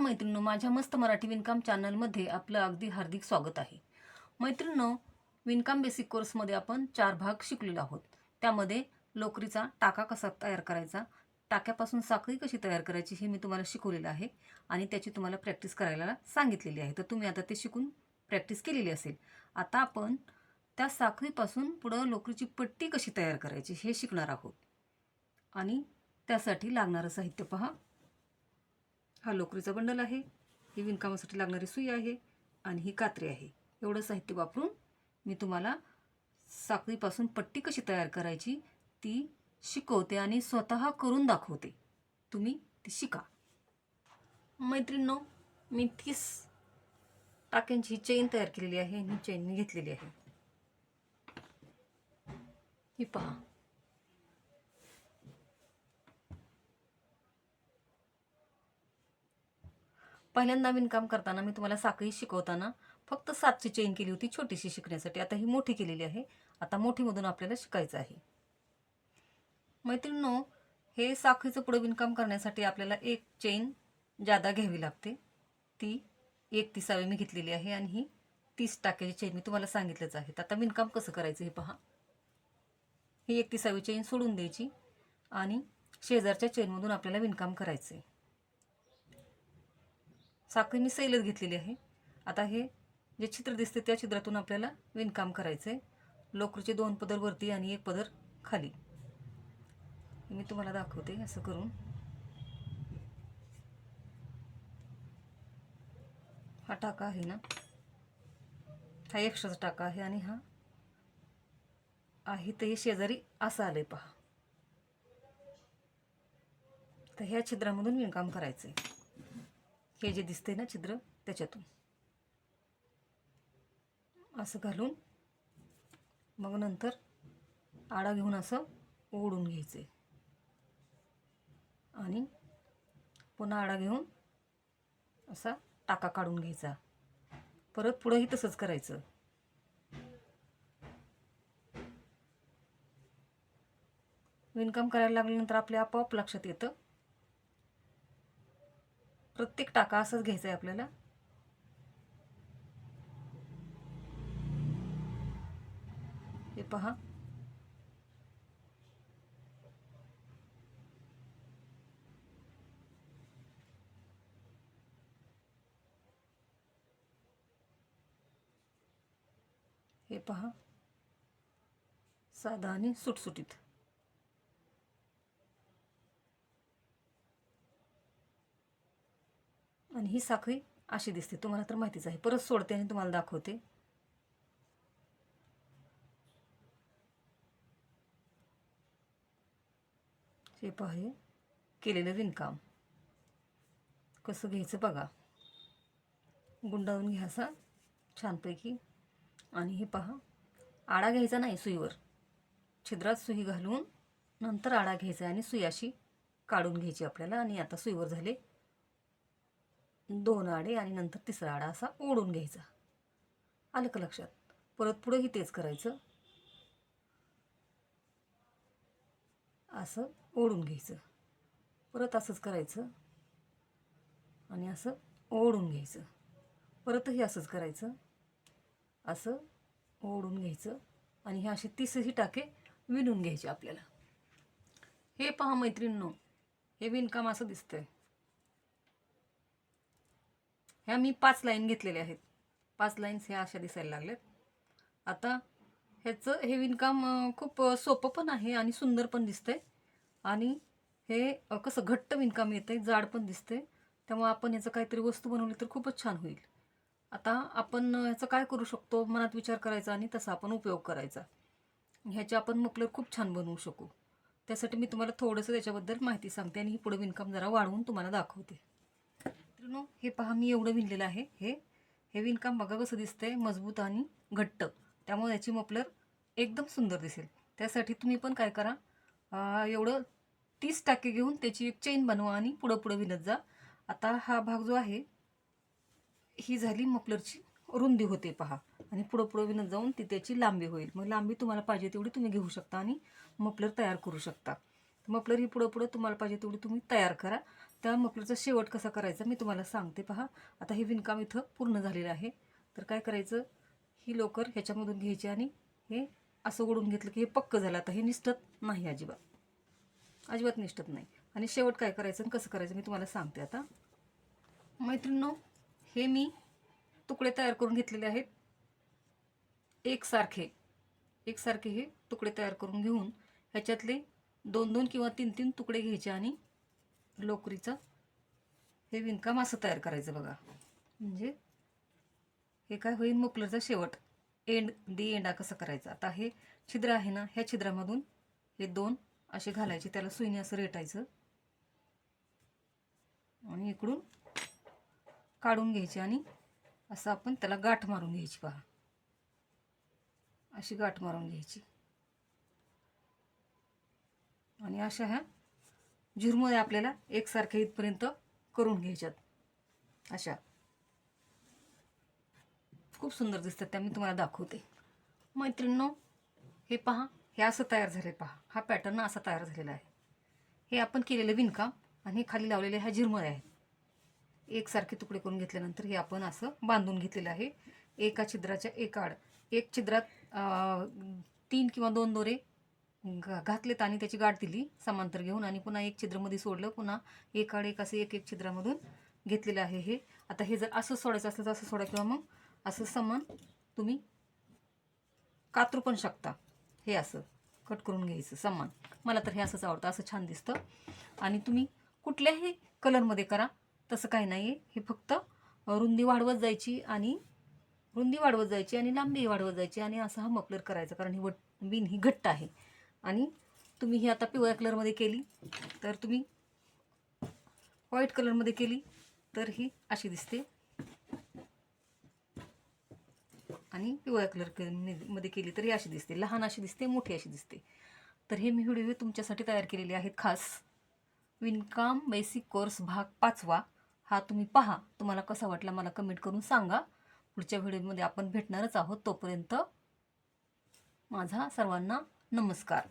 मैत्रिणींनो माझ्या मस्त मराठी विणकाम चॅनलमध्ये आपलं अगदी हार्दिक स्वागत आहे. मैत्रिणींनो विणकाम बेसिक कोर्समध्ये आपण चार भाग शिकलेलो आहोत. त्यामध्ये लोकरीचा टाका कसा तयार करायचा टाक्यापासून साखळी कशी तयार करायची हे मी तुम्हाला शिकवलेलं आहे आणि त्याची तुम्हाला प्रॅक्टिस करायला सांगितलेली आहे. तर तुम्ही आता ते शिकून प्रॅक्टिस केलेली असेल. आता आपण त्या साखळीपासून पुढं लोकरीची पट्टी कशी तयार करायची हे शिकणार आहोत. आणि त्यासाठी लागणारं साहित्य पहा. हा लोकरीचा बंडल आहे ही विणकामासाठी लागणारी सुई आहे आणि ही कात्री आहे. एवढं साहित्य वापरून मी तुम्हाला साखळीपासून पट्टी कशी तयार करायची ती शिकवते आणि स्वतः करून दाखवते. तुम्ही ती शिका. मैत्रिणींनो मी तीस टाक्यांची चेन तयार केलेली आहे ही चेन मी घेतलेली आहे. ही पहा. पहिल्यांदा विणकाम करताना मी तुम्हाला साखळी शिकवताना फक्त सातची चेन केली होती छोटीशी शिकण्यासाठी. आता ही मोठी केलेली आहे. आता मोठीमधून आपल्याला शिकायचं आहे. मैत्रिणनो हे साखळीचं पुढं विणकाम करण्यासाठी आपल्याला एक चेन जादा घ्यावी लागते. ती एक तिसावी मी घेतलेली आहे आणि ही तीस टाक्याची चेन मी तुम्हाला सांगितलंच आहे. आता विणकाम कसं करायचं हे पहा. ही एक तिसावी चेन सोडून द्यायची आणि शेजारच्या चेनमधून आपल्याला विणकाम करायचं आहे साखळी मी सैलच घेतलेली आहे. आता हे जे चित्र दिसते त्या चित्रातून आपल्याला विणकाम करायचं आहे लोकरीचे दोन पदर वरती आणि एक पदर खाली. मी तुम्हाला दाखवते असं करून. हा टाका आहे ना. हा एक्स्ट्राचा टाका आहे आणि हा आहे तर हे शेजारी असं आलंय पहा. तर ह्या छिद्रामधून विणकाम करायचं आहे हे जे दिसते ना छिद्र त्याच्यातून. असं घालून मग नंतर आडा घेऊन असं ओढून घ्यायचे आणि पुन्हा आडा घेऊन असा टाका काढून घ्यायचा. परत पुढंही तसंच करायचं. विणकाम करायला लागल्यानंतर आपल्या आपोआप लक्षात येतं प्रत्येक टाका असंच घ्यायचं आहे आपल्याला. हे पहा. हे पहा. साधा आणि सुटसुटीत. आणि ही साखळी अशी दिसते. तुम्हाला तर माहितीच आहे. परत सोडते आणि तुम्हाला दाखवते. हे आहे केलेलं विणकाम. कसं घ्यायचं बघा. गुंडाळून घ्या असा छानपैकी. आणि हे पहा. आडा घ्यायचा नाही सुईवर. छिद्रात सुई घालून नंतर आडा घ्यायचा आणि सुई अशी काढून घ्यायची आपल्याला. आणि आता सुईवर झाले. दोन आडे आणि नंतर तिसरा आडा असा ओढून घ्यायचा. आलं का लक्षात? परत पुढंही तेच करायचं. असं ओढून घ्यायचं. परत असंच करायचं. आणि असं ओढून घ्यायचं. परतही असंच करायचं. असं ओढून घ्यायचं. आणि हे असे तीसही टाके विणून घ्यायचे आपल्याला. हे पहा मैत्रिणींनो हे विणकाम असं दिसतंय. ह्या मी पाच लाईन घेतलेल्या आहेत. पाच लाईन्स ह्या अशा दिसायला लागल्यात. आता ह्याचं हे विणकाम खूप सोपं पण आहे आणि सुंदर पण दिसतंय. आणि हे कसं घट्ट विणकाम येतंय जाड पण दिसतंय. त्यामुळे आपण ह्याचं काहीतरी वस्तू बनवली तर खूपच छान होईल. आता आपण ह्याचं काय करू शकतो? मनात विचार करायचा आणि तसा आपण उपयोग करायचा. ह्याचे आपण मफलर खूप छान बनवू शकू. त्यासाठी मी तुम्हाला थोडंसं त्याच्याबद्दल माहिती सांगते आणि ही पुढे विणकाम जरा वाढवून तुम्हाला दाखवते. मित्रांनो हे पहा मी एवढं विणलेलं आहे. हे हे विणकाम बघा कसं दिसतंय मजबूत आणि घट्ट. त्यामुळे याची मफलर एकदम सुंदर दिसेल. त्यासाठी तुम्ही पण काय करा एवढं तीस टाके घेऊन त्याची एक चेन बनवा आणि पुढं पुढं विणत जा. आता हा भाग जो आहे ही झाली मफलरची रुंदी होते पहा. आणि पुढं पुढं विणत जाऊन ती त्याची लांबी होईल. मग लांबी तुम्हाला पाहिजे तेवढी तुम्ही घेऊ शकता आणि मफलर तयार करू शकता. मफलर ही पुढं पुढं तुम्हाला पाहिजे तेवढी तुम्ही तयार करा. त्या मफलरचा शेवट कसा करायचा मी तुम्हाला सांगते पहा. आता हे विणकाम इथं पूर्ण झालेलं आहे. तर काय करायचं? ही लोकर ह्याच्यामधून घ्यायची आणि हे असं ओढून घेतलं की हे पक्क झालं. आता हे निष्ठत नाही अजिबात. अजिबात निष्ठत नाही. आणि शेवट काय करायचं आणि कसं करायचं मी तुम्हाला सांगते आता. मैत्रिणींनो हे मी तुकडे तयार करून घेतलेले आहेत. एकसारखे. एकसारखे हे तुकडे तयार करून घेऊन ह्याच्यातले दोन दोन किंवा तीन तीन तुकडे घ्यायचे आणि लोकरीचं. हे विणकाम असं तयार करायचं बघा. म्हणजे हे काय होईल मफलरचा शेवट. एंड दी एंडा कसं करायचा? आता हे छिद्र आहे ना ह्या छिद्रामधून हे दोन असे घालायचे त्याला सुईने असं रेटायचं. आणि इकडून काढून घ्यायचे आणि असं आपण त्याला गाठ मारून घ्यायची पहा. अशी गाठ मारून घ्यायची. आणि अशा ह्या झुरमध्ये आपल्याला एकसारख्या इथपर्यंत करून घ्यायच्यात. अशा. खूप सुंदर दिसतात त्या मी तुम्हाला दाखवते. मैत्रिणींनो हे पहा हे असं तयार झाले पहा. हा पॅटर्न असा तयार झालेला आहे. हे आपण केलेलं विणकाम आणि हे खाली लावलेले ह्या झिरमध्ये आहेत. एकसारखे तुकडे करून घेतल्यानंतर हे आपण असं बांधून घेतलेलं आहे. एका छिद्राच्या एक आड एक छिद्रात तीन किंवा दोन दोरे घा- घातलेत आणि त्याची गाठ दिली समांतर घेऊन आणि पुन्हा एक छिद्रमध्ये सोडलं पुन्हा एक आड एक असं एक एक छिद्रामधून घेतलेलं आहे हे. आता हे जर असं सोडायचं असलं तर असं सोडा किंवा मग असं समान तुम्ही कातरू पण शकता. हे असं कट करून घ्यायचं समान. मला तर हे असंच आवडतं असं छान दिसतं. आणि तुम्ही कुठल्याही कलरमध्ये करा तसं काही नाही आहे हे फक्त रुंदी वाढवत जायची आणि रुंदी वाढवत जायची आणि लांबी वाढवत जायची आणि असा हा मफलर करायचा कारण ही वट विण ही घट्ट आहे. आणि तुम्ही ही आता पिवळ्या कलरमध्ये केली तर तुम्ही व्हाईट कलरमध्ये केली तर ही अशी दिसते. आणि पिवळ्या कलरमध्ये केली तरी अशी दिसते. लहान अशी दिसते मोठी अशी दिसते. तर हे मी व्हिडिओ तुमच्यासाठी तयार केलेले आहेत. खास विणकाम बेसिक कोर्स भाग पाचवा. हा तुम्ही पहा. तुम्हाला कसा वाटला मला कमेंट करून सांगा. पुढच्या व्हिडिओमध्ये आपण भेटणारच आहोत तोपर्यंत माझा सर्वांना नमस्कार.